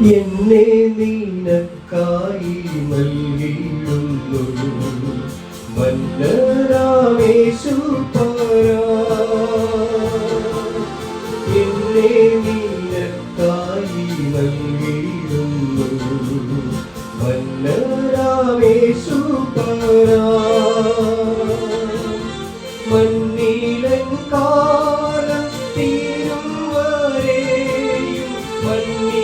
എന്നെ നിനക്കായി നൽകിയിടുന്നു. മന്നരാമേശു എന്നെ നിനക്കായി നൽകിയിടുന്നു. മന്നരാമേശു മണ്ണിലൻ കാലം വരെയും മണ്ണിലൻ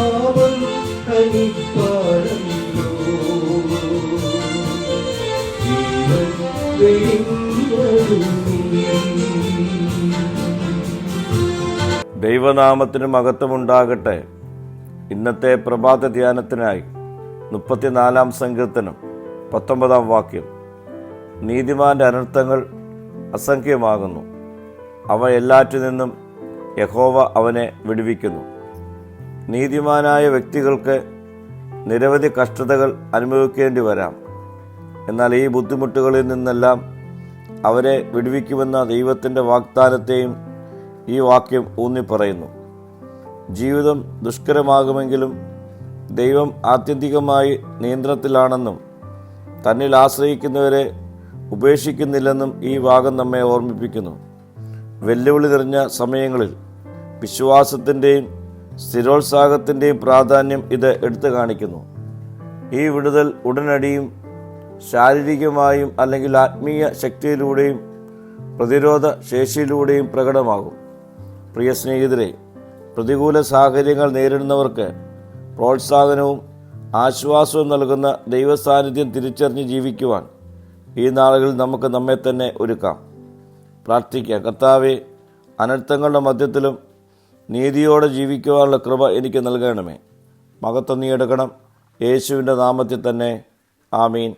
ദൈവനാമത്തിന് മഹത്വമുണ്ടാകട്ടെ. ഇന്നത്തെ പ്രഭാത ധ്യാനത്തിനായി മുപ്പത്തിനാലാം സങ്കീർത്തനം പത്തൊമ്പതാം വാക്യം. നീതിമാന്റെ അനർത്ഥങ്ങൾ അസംഖ്യമാകുന്നു. അവ എല്ലാറ്റിൽ നിന്നും യഹോവ അവനെ വിടുവിക്കുന്നു. നീതിമാനായ വ്യക്തികൾക്ക് നിരവധി കഷ്ടതകൾ അനുഭവിക്കേണ്ടി വരാം. എന്നാൽ ഈ ബുദ്ധിമുട്ടുകളിൽ നിന്നെല്ലാം അവരെ വിടുവിക്കുമെന്ന ദൈവത്തിന്റെ വാഗ്ദാനത്തെയും ഈ വാക്യം ഊന്നി പറയുന്നു ജീവിതം ദുഷ്കരമാകുമെങ്കിലും ദൈവം ആത്യന്തികമായി നിയന്ത്രണത്തിലാണെന്നും തന്നിൽ ആശ്രയിക്കുന്നവരെ ഉപേക്ഷിക്കുന്നില്ലെന്നും ഈ ഭാഗം നമ്മെ ഓർമ്മിപ്പിക്കുന്നു. വെല്ലുവിളി നിറഞ്ഞ സമയങ്ങളിൽ വിശ്വാസത്തിന്റെയും സ്ഥിരോത്സാഹത്തിന്റെയും പ്രാധാന്യം ഇത് എടുത്തു കാണിക്കുന്നു. ഈ വിടുതൽ ഉടനടിയും ശാരീരികമായും അല്ലെങ്കിൽ ആത്മീയ ശക്തിയിലൂടെയും പ്രതിരോധ ശേഷിയിലൂടെയും പ്രകടമാകും. പ്രിയ സ്നേഹിതരെ പ്രതികൂല സാഹചര്യങ്ങൾ നേരിടുന്നവർക്ക് പ്രോത്സാഹനവും ആശ്വാസവും നൽകുന്ന ദൈവസാന്നിധ്യം തിരിച്ചറിഞ്ഞ് ജീവിക്കുവാൻ ഈ നാളുകളിൽ നമുക്ക് നമ്മെ തന്നെ ഒരുക്കാം. പ്രാർത്ഥിക്കുക കർത്താവെ അനർത്ഥങ്ങളുടെ മധ്യത്തിലും നീതിയോടെ ജീവിക്കുവാനുള്ള കൃപ എനിക്ക് നൽകണമേ. മകത്വം നീ എടുക്കണം. യേശുവിന്റെ നാമത്തിൽ തന്നെ. ആമീൻ.